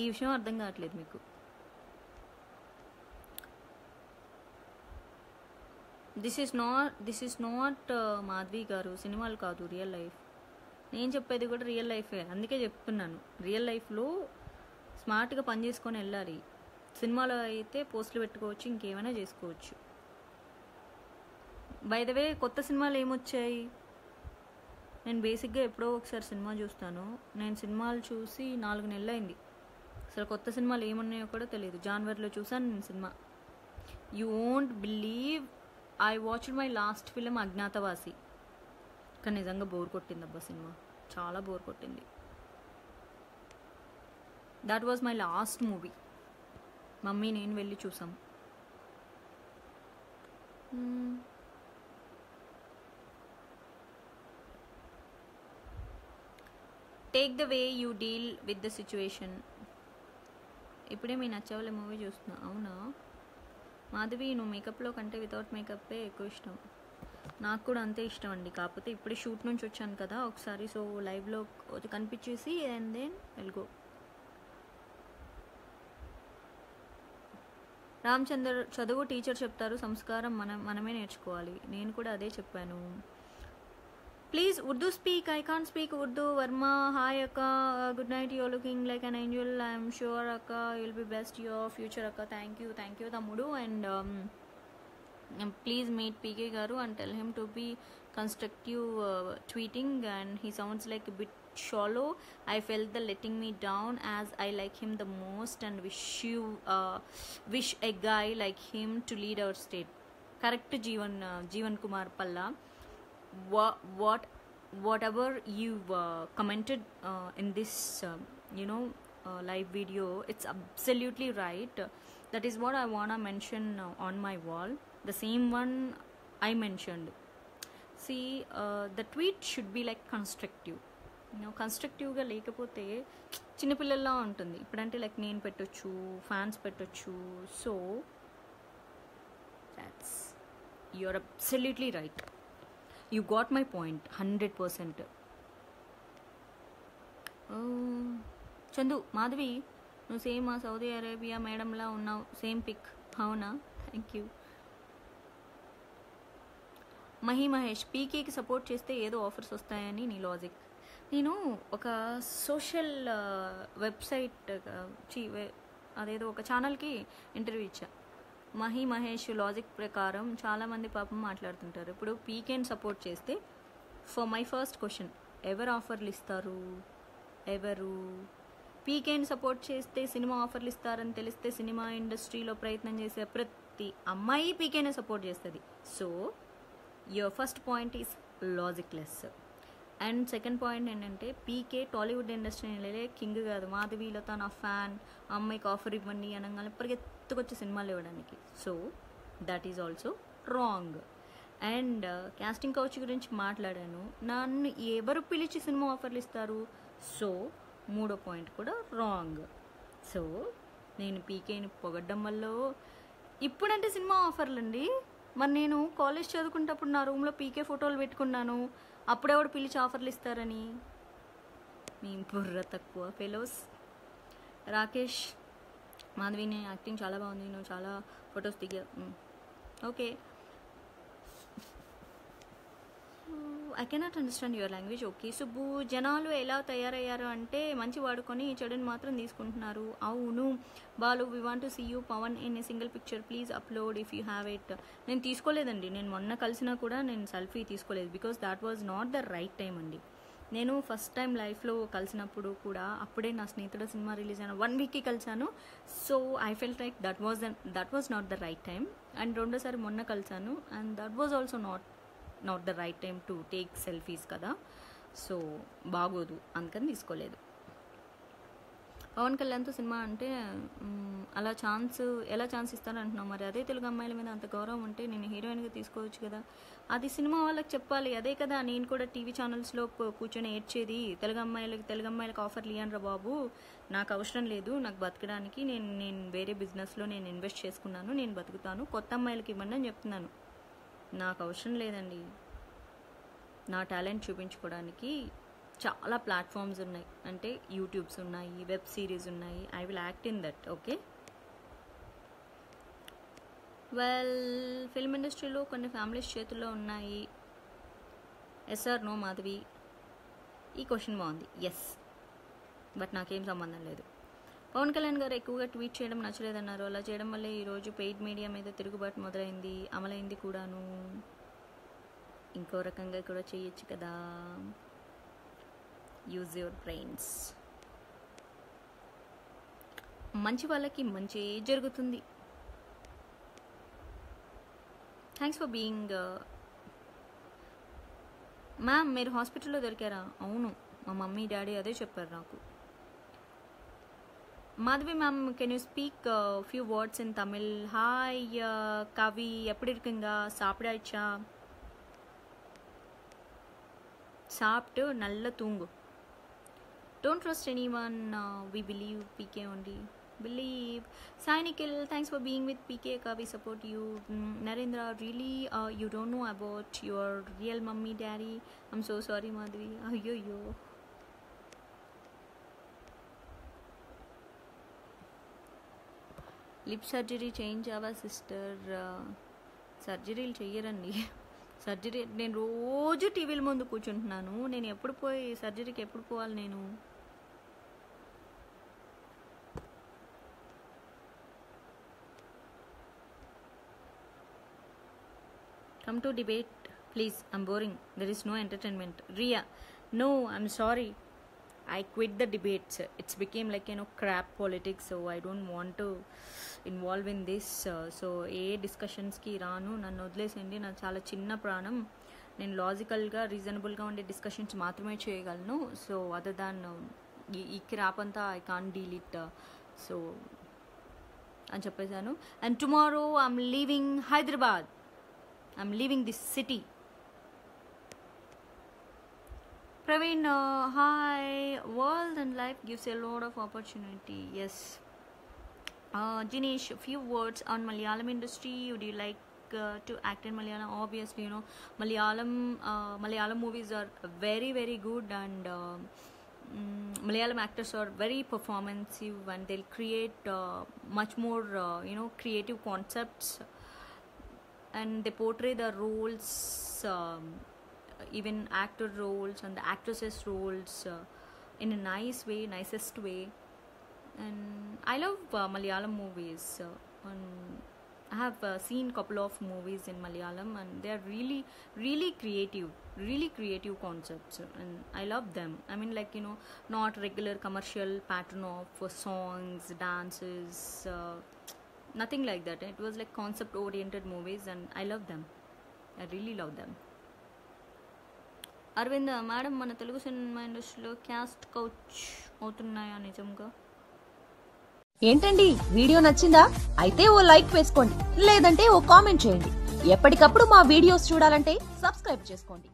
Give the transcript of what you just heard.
ఈ విషయం అర్థం కావట్లేదు మీకు. This is not this is not Madhavi గారు సినిమాలు కాదు రియల్ లైఫ్ నేను చెప్పేది కూడా రియల్ లైఫే అందుకే చెప్తున్నాను. రియల్ లైఫ్లో స్మార్ట్గా పని చేసుకొని వెళ్ళాలి. సినిమాలో అయితే పోస్టులు పెట్టుకోవచ్చు ఇంకేమైనా చేసుకోవచ్చు. బై ద వే కొత్త సినిమాలు ఏమొచ్చాయి? నేను బేసిక్గా ఎప్పుడో ఒకసారి సినిమా చూస్తాను. నేను సినిమాలు చూసి నాలుగు నెలలు అయింది అసలు కొత్త సినిమాలు ఏమున్నాయో కూడా తెలియదు జాన్వరిలో చూసాను నేను cinema. You won't believe I watched my last film Agnyaathavaasi కానీ నిజంగా బోర్ కొట్టింది అబ్బా సినిమా. చాలా బోర్ కొట్టింది. That was my last movie mummy నేను వెళ్ళి చూసాం hmm. Take the way you deal with the situation ఇప్పుడే మీ నచ్చవలే మూవీ చూస్తున్నా. అవునా? మాధవి నువ్వు మేకప్లో కంటే వితౌట్ మేకప్పే ఎక్కువ ఇష్టం. నాకు కూడా అంతే ఇష్టం అండి. కాకపోతే ఇప్పుడే షూట్ నుంచి వచ్చాను కదా ఒకసారి సో లైవ్లో కనిపించేసి అండ్ దెన్ వెల్గో రామచందర్ చదువు టీచర్ చెప్తారు సంస్కారం మనం మనమే నేర్చుకోవాలి. నేను కూడా అదే చెప్పాను. Please Urdu speak I can speak Urdu Varma hi అక్క good night you're looking like an angel I'm sure అక్క you'll be best your future అక్క థ్యాంక్ యూ థ్యాంక్ యూ తమ్ముడు అండ్ ప్లీజ్ మీట్ పీకే గారు and tell him to be constructive tweeting and he sounds like bit shallow. I fell the letting me down as I like him the most and wish you wish a guy like him to lead our state correct Jeevan Jeevan Kumar Palla what what whatever you uh, commented uh, in this um, you know uh, live video it's absolutely right that is what i want to mention uh, on my wall the same one i mentioned see uh, the tweet should be like constructive you know కన్స్ట్రక్టివ్గా లేకపోతే చిన్నపిల్లల్లా ఉంటుంది ఇప్పుడంటే like నేను పెట్టొచ్చు fans పెట్టొచ్చు so that's you're absolutely right you got my point hundred percent Chandu Madhavi నువ్వు same మా Saudi Arabia మేడంలా ఉన్నావు సేమ్ పిక్ అవునా? థ్యాంక్ యూ మహి మహేష్ పీకేకి సపోర్ట్ చేస్తే ఏదో ఆఫర్స్ వస్తాయని నీ లాజిక్ నేను ఒక సోషల్ వెబ్సైట్ అదేదో ఒక ఛానల్కి ఇంటర్వ్యూ ఇచ్చా. మహి మహేష్ లాజిక్ ప్రకారం చాలామంది పాపం మాట్లాడుతుంటారు. ఇప్పుడు పీకేని సపోర్ట్ చేస్తే ఫర్ మై ఫస్ట్ క్వశ్చన్ ఎవరు ఆఫర్లు ఇస్తారు? ఎవరు? పీకేని సపోర్ట్ చేస్తే సినిమా ఆఫర్లు ఇస్తారని తెలిస్తే సినిమా ఇండస్ట్రీలో ప్రయత్నం చేసే ప్రతి అమ్మాయి పీకేనే సపోర్ట్ చేస్తుంది. So your first point is logicless and second point ఏంటంటే పీకే టాలీవుడ్ ఇండస్ట్రీ వెళ్ళే కింగ్ కాదు. మాధవీలో నా ఫ్యాన్ అమ్మాయికి ఆఫర్ ఇవ్వండి అనగానే పరిగెత్తుకొచ్చి సినిమాలు ఇవ్వడానికి so that is also wrong and casting couch గురించి మాట్లాడాను. నన్ను ఎవరు పిలిచి సినిమా ఆఫర్లు ఇస్తారు? సో మూడో పాయింట్ కూడా రాంగ్ సో నేను పీకేని పొగడ్డం వల్ల ఇప్పుడంటే సినిమా ఆఫర్లు అండి మరి నేను కాలేజ్ చదువుకుంటప్పుడు నా రూమ్లో పీకే ఫోటోలు పెట్టుకున్నాను. అప్పుడెవడు పిలిచి ఆఫర్లు ఇస్తారని. మీ బుర్ర తక్కువ. ఫెలోస్ రాకేష్ మాధవి నీ యాక్టింగ్ చాలా బాగుంది. నువ్వు చాలా ఫొటోస్ దిగా okay. I cannot understand your language okay Subbu జనాలు ఎలా తయారయ్యారు అంటే మంచి వాడుకొని చెడుని మాత్రం తీసుకుంటున్నారు. అవును. Balu we want to see you Pavan in a single picture please upload if you have it నేను తీసుకోలేదండి. నేను మొన్న కలిసినా కూడా నేను సెల్ఫీ తీసుకోలేదు because that was not the right time అండి. నేను ఫస్ట్ టైం లైఫ్లో కలిసినప్పుడు కూడా అప్పుడే నా స్నేహితుడు సినిమా రిలీజ్ అయిన వన్ వీక్కి కలిసాను. So I felt like that was that was not the right time and రెండోసారి మొన్న కలిసాను. And that was also not not the right time to take selfies కదా. సో బాగోదు. అందుకని తీసుకోలేదు. పవన్ కళ్యాణ్తో సినిమా అంటే అలా ఛాన్స్ ఎలా ఛాన్స్ ఇస్తారంటున్నావు మరి? అదే తెలుగు అమ్మాయిల మీద అంత గౌరవం ఉంటే నేను హీరోయిన్గా తీసుకోవచ్చు కదా. అది సినిమా వాళ్ళకి చెప్పాలి. అదే కదా నేను కూడా టీవీ ఛానల్స్లో కూర్చొని ఏడ్చేది తెలుగు అమ్మాయిలకి తెలుగు అమ్మాయిలకు ఆఫర్లు ఇవ్వండి బాబు నాకు అవసరం లేదు నాకు బతకడానికి నేను నేను వేరే బిజినెస్లో నేను ఇన్వెస్ట్ చేసుకున్నాను నేను బతుకుతాను కొత్త అమ్మాయిలకి ఇవ్వండి అని చెప్తున్నాను. నాకు అవసరం లేదండి. నా టాలెంట్ చూపించుకోవడానికి చాలా ప్లాట్ఫామ్స్ ఉన్నాయి. అంటే యూట్యూబ్స్ ఉన్నాయి వెబ్ సిరీస్ ఉన్నాయి. I will act in that okay? Well film ఇండస్ట్రీలో కొన్ని ఫ్యామిలీస్ చేతుల్లో ఉన్నాయి. SR no Madhavi? ఈ క్వశ్చన్ బాగుంది. ఎస్. బట్ నాకేం సంబంధం లేదు. పవన్ కళ్యాణ్ గారు ఎక్కువగా ట్వీట్ చేయడం నచ్చలేదన్నారు. అలా చేయడం వల్ల ఈరోజు పెయిడ్ మీడియా మీద తిరుగుబాటు మొదలైంది అమలైంది కూడాను. ఇంకో రకంగా కూడా చేయొచ్చు కదా. యూజ్ యువర్ బ్రెయిన్స్ మంచి వాళ్ళకి మంచి జరుగుతుంది. థ్యాంక్స్ ఫర్ బీయింగ్ మ్యామ్ మీరు హాస్పిటల్లో దొరికారా? అవును మా మమ్మీ డాడీ అదే చెప్పారు నాకు. Madhavi ma'am can you speak few words in Tamil hi Kavi எப்படி இருக்குங்க? சாப்பிடாச்சா சாப்பிட்டு நல்லா தூங்கு. Don't trust any one we believe PK only believe சாய்னிக்கில் thanks for being with PK Kavi support you Narendra really you don't know about your real mummy Deri I'm so sorry Madhavi ஐயோ lip surgery చేయించావా sister. సర్జరీలు చెయ్యరండి. Surgery నేను రోజు టీవీల ముందు కూర్చుంటున్నాను. నేను ఎప్పుడు పోయి సర్జరీకి ఎప్పుడు పోవాలి నేను? Come to debate please I'm boring there is no entertainment Riya no I'm sorry I quit the debates. It's became like you know crap politics. So I don't want to involve in this so a డిస్కషన్స్కి రాను నన్ను వదిలేసండి నాకు చాలా చిన్న ప్రాణం. నేను లాజికల్గా రీజనబుల్గా ఉండే డిస్కషన్స్ మాత్రమే చేయగలను. సో అదర్ దాన్ ఈ ఈ క్రాప్ అంతా I can deal it so అని చెప్పేశాను. And tomorrow I'm leaving Hyderabad I'm leaving this city Praveen, uh, hi. World and life gives a lot of opportunity. Yes. Uh, a few words on Malayalam industry. Would you like uh, to act in Malayalam? Obviously, you know, Malayalam uh, Malayalam movies are very very good and. Uh, mm, Malayalam actors are very performative and they'll create uh, much more, uh, you know, creative concepts and they portray the roles um, even actor roles and the actresses roles uh, in a nice way nicest way. And i love uh, malayalam movies uh, and i have uh, seen couple of movies in malayalam and they are really really creative really creative concepts and i love them. I mean like you know not regular commercial pattern of uh, songs dances nothing like that. It was like concept oriented movies and i love them. I really love them Aravind madam మన Telugu cinema ఇండస్ట్రీలో caste couch అవుతున్నాయా నిజంగా? ఏంటండి? Video నచ్చిందా? అయితే ఓ like వేసుకోండి లేదంటే ఓ comment చేయండి. ఎప్పటికప్పుడు మా వీడియోస్ చూడాలంటే సబ్స్క్రైబ్ చేసుకోండి.